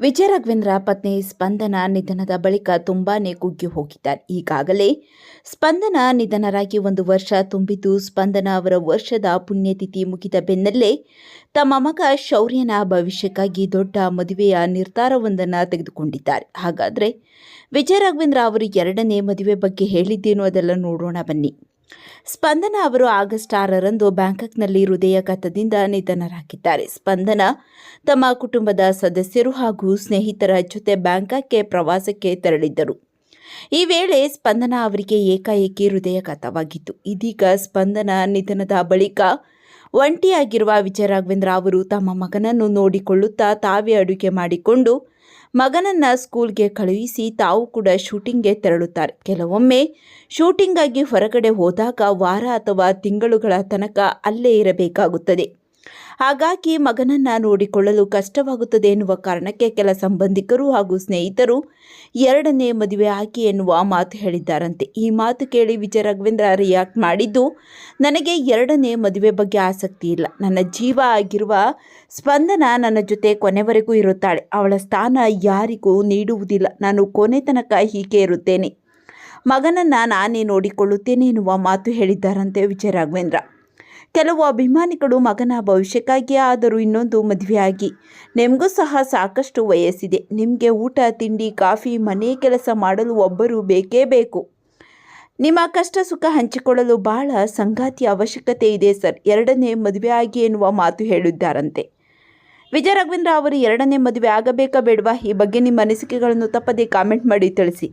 ವಿಜಯ ರಾಘವೇಂದ್ರ ಪತ್ನಿ ಸ್ಪಂದನ ನಿಧನದ ಬಳಿಕ ತುಂಬಾನೇ ಕುಗ್ಗಿ ಹೋಗಿದ್ದಾರೆ ಈಗಾಗಲೇ ಸ್ಪಂದನ ನಿಧನರಾಗಿ ಒಂದು ವರ್ಷ ತುಂಬಿದ್ದು ಸ್ಪಂದನ ಅವರ ವರ್ಷದ ಪುಣ್ಯತಿಥಿ ಮುಗಿದ ಬೆನ್ನಲ್ಲೇ ತಮ್ಮ ಮಗ ಶೌರ್ಯನ ಭವಿಷ್ಯಕ್ಕಾಗಿ ದೊಡ್ಡ ಮದುವೆಯ ನಿರ್ಧಾರವೊಂದನ್ನು ತೆಗೆದುಕೊಂಡಿದ್ದಾರೆ. ಹಾಗಾದರೆ ವಿಜಯ ರಾಘವೇಂದ್ರ ಅವರು ಎರಡನೇ ಮದುವೆ ಬಗ್ಗೆ ಹೇಳಿದ್ದೇನು ಅದೆಲ್ಲ ನೋಡೋಣ ಬನ್ನಿ. ಸ್ಪಂದನ ಅವರು ಆಗಸ್ಟ್ ಆರರಂದು ಬ್ಯಾಂಕಾಕ್ನಲ್ಲಿ ಹೃದಯಾಘಾತದಿಂದ ನಿಧನರಾಗಿದ್ದಾರೆ. ಸ್ಪಂದನ ತಮ್ಮ ಕುಟುಂಬದ ಸದಸ್ಯರು ಹಾಗೂ ಸ್ನೇಹಿತರ ಜೊತೆ ಬ್ಯಾಂಕಾಕ್ಗೆ ಪ್ರವಾಸಕ್ಕೆ ತೆರಳಿದ್ದರು. ಈ ವೇಳೆ ಸ್ಪಂದನ ಅವರಿಗೆ ಏಕಾಏಕಿ ಹೃದಯಾಘಾತವಾಗಿತ್ತು ಇದೀಗ ಸ್ಪಂದನ ನಿಧನದ ಬಳಿಕ ಒಂಟಿಯಾಗಿರುವ ವಿಜಯ ರಾಘವೇಂದ್ರ ಅವರು ತಮ್ಮ ಮಗನನ್ನು ನೋಡಿಕೊಳ್ಳುತ್ತಾ ತಾವೇ ಅಡುಗೆ ಮಾಡಿಕೊಂಡು ಮಗನನ್ನ ಸ್ಕೂಲ್ಗೆ ಕಳುಹಿಸಿ ತಾವು ಕೂಡ ಶೂಟಿಂಗ್ಗೆ ತೆರಳುತ್ತಾರೆ. ಕೆಲವೊಮ್ಮೆ ಶೂಟಿಂಗಾಗಿ ಹೊರಗಡೆ ಹೋದಾಗ ವಾರ ಅಥವಾ ತಿಂಗಳುಗಳ ತನಕ ಅಲ್ಲೇ ಇರಬೇಕಾಗುತ್ತದೆ. ಹಾಗಾಗಿ ಮಗನನ್ನ ನೋಡಿಕೊಳ್ಳಲು ಕಷ್ಟವಾಗುತ್ತದೆ ಎನ್ನುವ ಕಾರಣಕ್ಕೆ ಕೆಲ ಸಂಬಂಧಿಕರು ಹಾಗೂ ಸ್ನೇಹಿತರು ಎರಡನೇ ಮದುವೆ ಆಕಿ ಎನ್ನುವ ಮಾತು ಹೇಳಿದ್ದಾರಂತೆ. ಈ ಮಾತು ಕೇಳಿ ವಿಜಯ ರಾಘವೇಂದ್ರ ರಿಯಾಕ್ಟ್ ಮಾಡಿದ್ದು, ನನಗೆ ಎರಡನೇ ಮದುವೆ ಬಗ್ಗೆ ಆಸಕ್ತಿ ಇಲ್ಲ. ನನ್ನ ಜೀವ ಆಗಿರುವ ಸ್ಪಂದನ ನನ್ನ ಜೊತೆ ಕೊನೆವರೆಗೂ ಇರುತ್ತಾಳೆ. ಅವಳ ಸ್ಥಾನ ಯಾರಿಗೂ ನೀಡುವುದಿಲ್ಲ. ನಾನು ಕೊನೆ ತನಕ ಹೀಗೆ ಇರುತ್ತೇನೆ. ಮಗನನ್ನು ನಾನೇ ನೋಡಿಕೊಳ್ಳುತ್ತೇನೆ ಎನ್ನುವ ಮಾತು ಹೇಳಿದ್ದಾರಂತೆ ವಿಜಯ ರಾಘವೇಂದ್ರ. ಕೆಲವು ಅಭಿಮಾನಿಗಳು ಮಗನ ಭವಿಷ್ಯಕ್ಕಾಗಿ ಆದರೂ ಇನ್ನೊಂದು ಮದುವೆಯಾಗಿ. ನಿಮಗೂ ಸಹ ಸಾಕಷ್ಟು ವಯಸ್ಸಿದೆ. ನಿಮಗೆ ಊಟ, ತಿಂಡಿ, ಕಾಫಿ, ಮನೆ ಕೆಲಸ ಮಾಡಲು ಒಬ್ಬರು ಬೇಕೇ ಬೇಕು. ನಿಮ್ಮ ಕಷ್ಟ ಸುಖ ಹಂಚಿಕೊಳ್ಳಲು ಬಹಳ ಸಂಗಾತಿ ಅವಶ್ಯಕತೆ ಇದೆ ಸರ್. ಎರಡನೇ ಮದುವೆ ಆಗಿ ಎನ್ನುವ ಮಾತು ಹೇಳಿದ್ದಾರಂತೆ. ವಿಜಯ ರಾಘವೇಂದ್ರ ಅವರು ಎರಡನೇ ಮದುವೆ ಆಗಬೇಕಾ ಬೇಡವಾ? ಈ ಬಗ್ಗೆ ನಿಮ್ಮ ಅನಿಸಿಕೆಗಳನ್ನು ತಪ್ಪದೇ ಕಾಮೆಂಟ್ ಮಾಡಿ ತಿಳಿಸಿ.